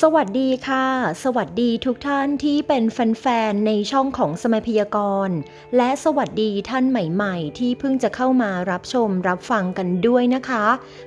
สวัสดีค่ะ สวัสดีทุกท่านที่เป็นแฟนๆในช่องของสมัยพยากรณ์ และสวัสดีท่านใหม่ๆ ที่เพิ่งจะเข้ามารับชมรับฟังกันด้วยนะคะ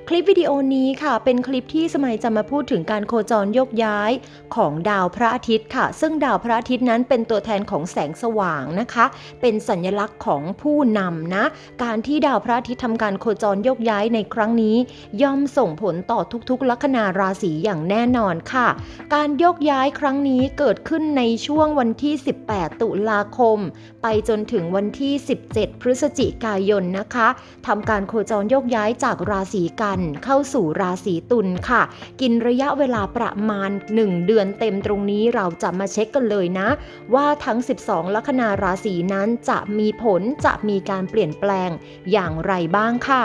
คลิปวิดีโอนี้ค่ะ เป็นคลิปที่สมัยจะมาพูดถึงการโคจรโยกย้ายของดาวพระอาทิตย์ค่ะ ซึ่งดาวพระอาทิตย์นั้นเป็นตัวแทนของแสงสว่างนะคะ เป็นสัญลักษณ์ของผู้นำนะ การที่ดาวพระอาทิตย์ทำการโคจรโยกย้ายในครั้งนี้ ย่อมส่งผลต่อทุกๆ ลัคนาราศีอย่างแน่นอนค่ะการโยกย้ายครั้งนี้เกิดขึ้นในช่วงวันที่ 18 ตุลาคม ไปจนถึงวันที่ 17 พฤศจิกายนนะคะทำการโคจรโยกย้ายจากราศีกันเข้าสู่ราศีตุลค่ะ กินระยะเวลาประมาณ 1 เดือนเต็มตรงนี้เราจะมาเช็คกันเลยนะ ว่าทั้ง 12 ลัคนาราศีนั้นจะมีผลจะมีการเปลี่ยนแปลงอย่างไรบ้างค่ะ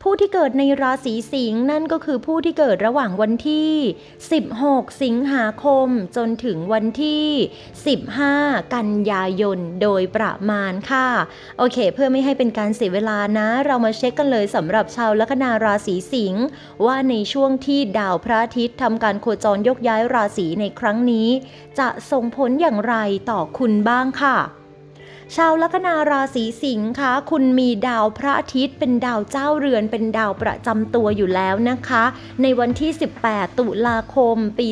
ผู้ที่เกิดในราศีสิงห์นั่นก็คือผู้ที่เกิดระหว่างวันที่ 16 สิงหาคม จนถึงวันที่ 15 กันยายนโดยประมาณค่ะ โอเค เพื่อไม่ให้เป็นการเสียเวลานะ เรามาเช็คกันเลยสำหรับชาวลัคนาราศีสิงห์ว่าในช่วงที่ดาวพระอาทิตย์ทำการโคจรยกย้ายราศีในครั้งนี้ จะส่งผลอย่างไรต่อคุณบ้างค่ะ ชาวลัคนาราศีสิงห์คะคุณมีดาวพระอาทิตย์ เป็นดาวเจ้าเรือนเป็นดาวประจำตัวอยู่แล้วนะคะ ในวันที่ 18 ตุลาคม ปี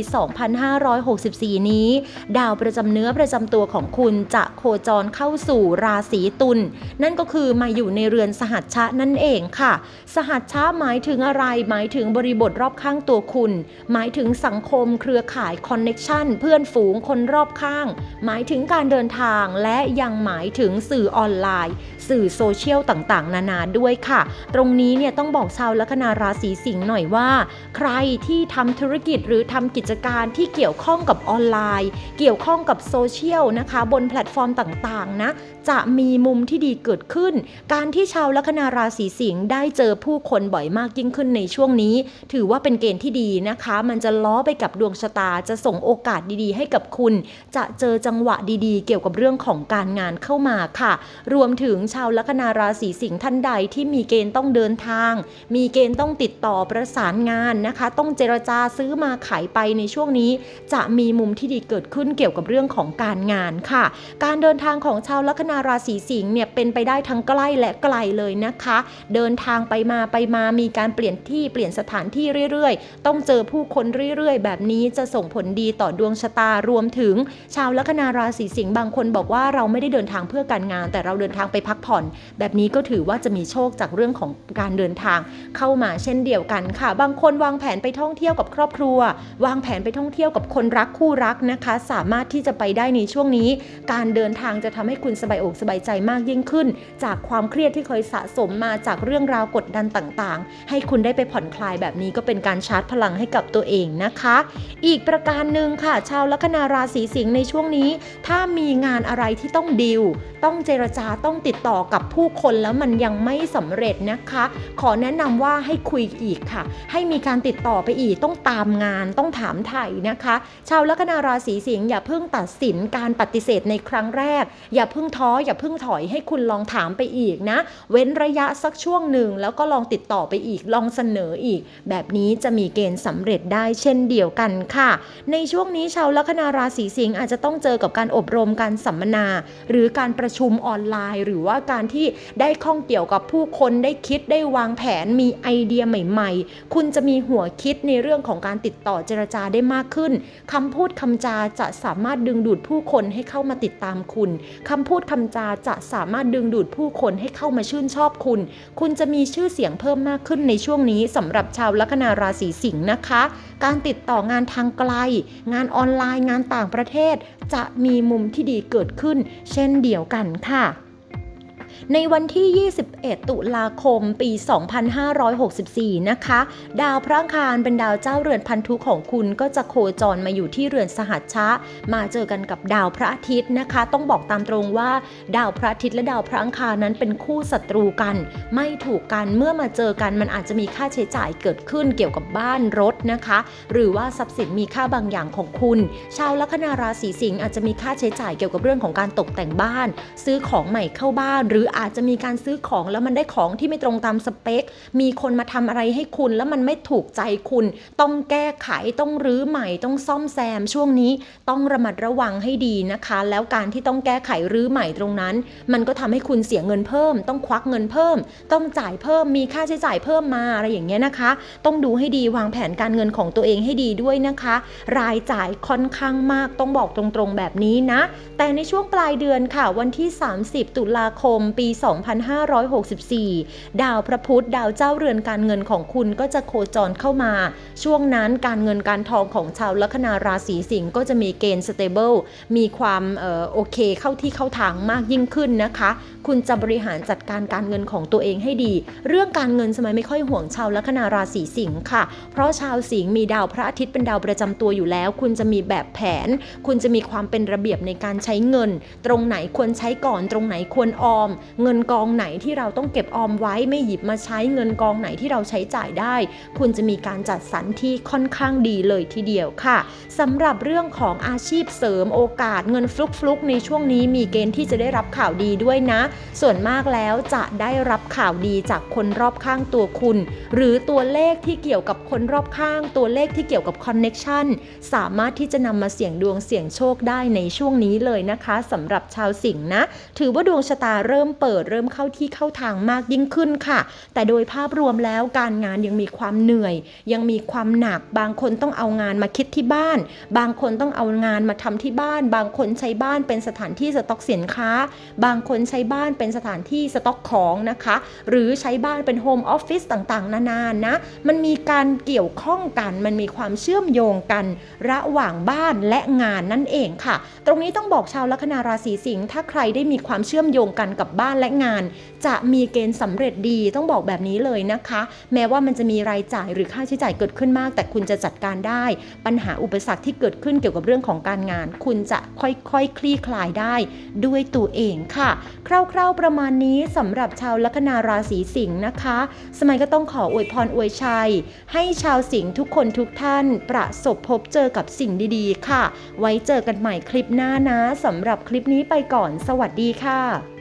2564 นี้ ดาวประจำเนื้อประจำตัวของคุณจะโคจรเข้าสู่ราศีตุลนั่นก็คือมาอยู่ในเรือนสหัชชะนั่นเองค่ะ สหัชชะหมายถึงอะไรหมายถึงบริบทรอบข้างตัวคุณ หมายถึงสังคมเครือข่ายคอนเน็ชันเพื่อนฝูงคนรอบข้าง หมายถึงการเดินทางและยังหมายถึงสื่อออนไลน์ สื่อโซเชียลต่างๆ นานาด้วยค่ะ ตรงนี้เนี่ยต้องบอกชาวลัคนาราศีสิงห์หน่อยว่า ใครที่ทำธุรกิจหรือทำกิจการที่เกี่ยวข้องกับออนไลน์ เกี่ยวข้องกับโซเชียลนะคะ บนแพลตฟอร์มต่างๆนะจะมีมุมที่ดีเกิดขึ้น การที่ชาวลัคนาราศีสิงห์ได้เจอผู้คนบ่อยมากยิ่งขึ้นในช่วงนี้ ถือว่าเป็นเกณฑ์ที่ดีนะคะ มันจะล้อไปกับดวงชะตาจะส่งโอกาสดีๆ ให้กับคุณ จะเจอจังหวะดีๆ เกี่ยวกับเรื่องของการงานเข้ามาค่ะ รวมถึงชาวลัคนาราศีสิงห์ท่านใดที่มีเกณฑ์ต้องเดินทาง มีเกณฑ์ต้องติดต่อประสานงานนะคะ ต้องเจรจาซื้อมาขายไปในช่วงนี้ จะมีมุมที่ดีเกิดขึ้นเกี่ยวกับเรื่องของการงานค่ะ การเดินทางของชาวลัคนาราศีสิงห์เนี่ยเป็นไปได้ทั้งใกล้และไกลเลยนะคะ เดินทางไปมาไปมามีการเปลี่ยนที่เปลี่ยนสถานที่เรื่อยๆ ต้องเจอผู้คนเรื่อยๆ แบบนี้จะส่งผลดีต่อดวงชะตารวมถึง ชาวลัคนาราศีสิงห์บางคนบอกว่าเราไม่ได้เดินทางเพื่อการงาน แต่เราเดินทางไปพักผ่อน แบบนี้ก็ถือว่าจะมีโชคจากเรื่องของการเดินทางเข้ามาเช่นเดียวกันค่ะ บางคนวางแผนไปท่องเที่ยวกับครอบครัว วางแผนไปท่องเที่ยวกับคนรักคู่รักนะคะ สามารถที่จะไปได้ในช่วงนี้ การเดินทางจะทำให้คุณสบายอกสบายใจมากยิ่งขึ้น จากความเครียดที่เคยสะสมมาจากเรื่องราวกดดันต่างๆ ให้คุณได้ไปผ่อนคลายแบบนี้ก็เป็นการชาร์จพลังให้กับตัวเองนะคะ อีกประการหนึ่งค่ะ ชาวลัคนาราศีสิงห์ในช่วงนี้ ถ้ามีงานอะไรที่ต้องดิวต้องเจรจาต้องติดต่อกับผู้คนแล้วมันยังไม่สำเร็จนะคะ ขอแนะนำว่าให้คุยอีกค่ะ ให้มีการติดต่อไปอีกต้องตามงานต้องถามไถ่นะคะ ชาวลัคนาราศีสิงห์อย่าเพิ่งตัดสินการปฏิเสธในครั้งแรก อย่าเพิ่งท้ออย่าเพิ่งถอยให้คุณลองถามไปอีกนะ เว้นระยะสักช่วงหนึ่งแล้วก็ลองติดต่อไปอีกลองเสนออีก แบบนี้จะมีเกณฑ์สำเร็จได้เช่นเดียวกันค่ะ ในช่วงนี้ชาวลัคนาราศีสิงห์อาจจะต้องเจอกับการอบรมการสัมมนา หรือการประชุมออนไลน์ หรือว่าการที่ได้ข้องเกี่ยวกับผู้คนได้คิดได้วางแผนมีไอเดียใหม่ ๆ คุณจะมีหัวคิดในเรื่องของการติดต่อเจรจาได้มากขึ้นคำพูดคำจาจะสามารถดึงดูดผู้คนให้เข้ามาติดตามคุณคำพูดคำจาจะสามารถดึงดูดผู้คนให้เข้ามาชื่นชอบคุณ คุณจะมีชื่อเสียงเพิ่มมากขึ้นในช่วงนี้สำหรับชาวลัคนาราศีสิงห์นะคะ การติดต่องานทางไกล งานออนไลน์งานต่างประเทศ จะมีมุมที่ดีเกิดขึ้น เช่นเดีียวกันค่ะ ในวันที่ 21 ตุลาคม ปี 2564 นะคะ ดาวพระอังคารเป็นดาวเจ้าเรือนพันธุของคุณก็จะโคจรมาอยู่ที่เรือนสหัชชะ มาเจอกันกับดาวพระอาทิตย์นะคะ ต้องบอกตามตรงว่า ดาวพระอาทิตย์และดาวพระอังคารนั้นเป็นคู่ศัตรูกัน ไม่ถูกกันเมื่อมาเจอกันมันอาจจะมีค่าใช้จ่ายเกิดขึ้นเกี่ยวกับบ้านรถนะคะ หรือว่าทรัพย์สินมีค่าบางอย่างของคุณ ชาวลัคนาราศีสิงห์อาจจะมีค่าใช้จ่ายเกี่ยวกับเรื่องของการตกแต่งบ้าน ซื้อของใหม่เข้าบ้านหรืออาจจะมีการซื้อของแล้วมันได้ของที่ไม่ตรงตามสเปค มีคนมาทำอะไรให้คุณ แล้วมันไม่ถูกใจคุณ ต้องแก้ไขต้องรื้อใหม่ ต้องซ่อมแซม ช่วงนี้ต้องระมัดระวังให้ดีนะคะ แล้วการที่ต้องแก้ไขรื้อใหม่ตรงนั้น มันก็ทำให้คุณเสียเงินเพิ่ม ต้องควักเงินเพิ่ม ต้องจ่ายเพิ่มมีค่าใช้จ่ายเพิ่มมาอะไรอย่างเงี้ยนะคะ ต้องดูให้ดีวางแผนการเงินของตัวเองให้ดีด้วยนะคะ รายจ่ายค่อนข้างมากต้องบอกตรงๆแบบนี้นะ แต่ในช่วงปลายเดือนค่ะวันที่ 30 ตุลาคมปี 2564 ดาวพระพุธดาวเจ้าเรือนการเงินของคุณก็จะโคจรเข้ามา ช่วงนั้นการเงินการทองของชาวลัคนาราศีสิงห์ก็จะมีเกณฑ์สเตเบิลมีความออโอเคเข้าที่เข้าทางมากยิ่งขึ้นนะคะ คุณจะบริหารจัดการการเงินของตัวเองให้ดี เรื่องการเงินสมัยไม่ค่อยห่วงชาวลัคนาราศีสิงห์ค่ะ เพราะชาวสิงห์มีดาวพระอาทิตย์เป็นดาวประจำตัวอยู่แล้ว คุณจะมีแบบแผน คุณจะมีความเป็นระเบียบในการใช้เงิน ตรงไหนควรใช้ก่อน ตรงไหนควรออมเงินกองไหนที่เราต้องเก็บออมไว้ไม่หยิบมาใช้เงินกองไหนที่เราใช้จ่ายได้ คุณจะมีการจัดสรรที่ค่อนข้างดีเลยทีเดียวค่ะสำหรับเรื่องของอาชีพเสริมโอกาสเงินฟลุกๆในช่วงนี้มีเกณฑ์ที่จะได้รับข่าวดีด้วยนะ ส่วนมากแล้วจะได้รับข่าวดีจากคนรอบข้างตัวคุณ หรือตัวเลขที่เกี่ยวกับคนรอบข้าง ตัวเลขที่เกี่ยวกับคอนเน็ชันสามารถที่จะนำมาเสี่ยงดวงเสี่ยงโชคได้ในช่วงนี้เลยนะคะสำหรับชาวสิงห์นะ ถือว่าดวงชะตาเริ่มเปิด เริ่มเข้าที่เข้าทางมากยิ่งขึ้นค่ะ แต่โดยภาพรวมแล้วการงานยังมีความเหนื่อย ยังมีความหนัก บางคนต้องเอางานมาคิดที่บ้าน บางคนต้องเอางานมาทำที่บ้าน บางคนใช้บ้านเป็นสถานที่สต็อกสินค้า บางคนใช้บ้านเป็นสถานที่สต็อกของนะคะ หรือใช้บ้านเป็นโฮมออฟฟิศต่างๆ นานานะ มันมีการเกี่ยวข้องกัน มันมีความเชื่อมโยงกัน ระหว่างบ้านและงานนั่นเองค่ะ ตรงนี้ต้องบอกชาวลัคนาราศีสิงห์ถ้าใครได้มีความเชื่อมโยงกันกับบ้านและงาน จะมีเกณฑ์สำเร็จดีต้องบอกแบบนี้เลยนะคะ แม้ว่ามันจะมีรายจ่ายหรือค่าใช้จ่ายเกิดขึ้นมาก แต่คุณจะจัดการได้ ปัญหาอุปสรรคที่เกิดขึ้นเกี่ยวกับเรื่องของการงาน คุณจะค่อยๆคคลี่คลายได้ด้วยตัวเองค่ะ คร่าวๆประมาณนี้สำหรับชาวลัคนาราศีสิงห์นะคะ สมัยก็ต้องขออวยพรอวยชัย ให้ชาวสิงห์ทุกคนทุกท่านประสบพบเจอกับสิ่งดีๆ ค่ะ ไว้เจอกันใหม่คลิปหน้านะสำหรับคลิปนี้ไปก่อน สวัสดีค่ะ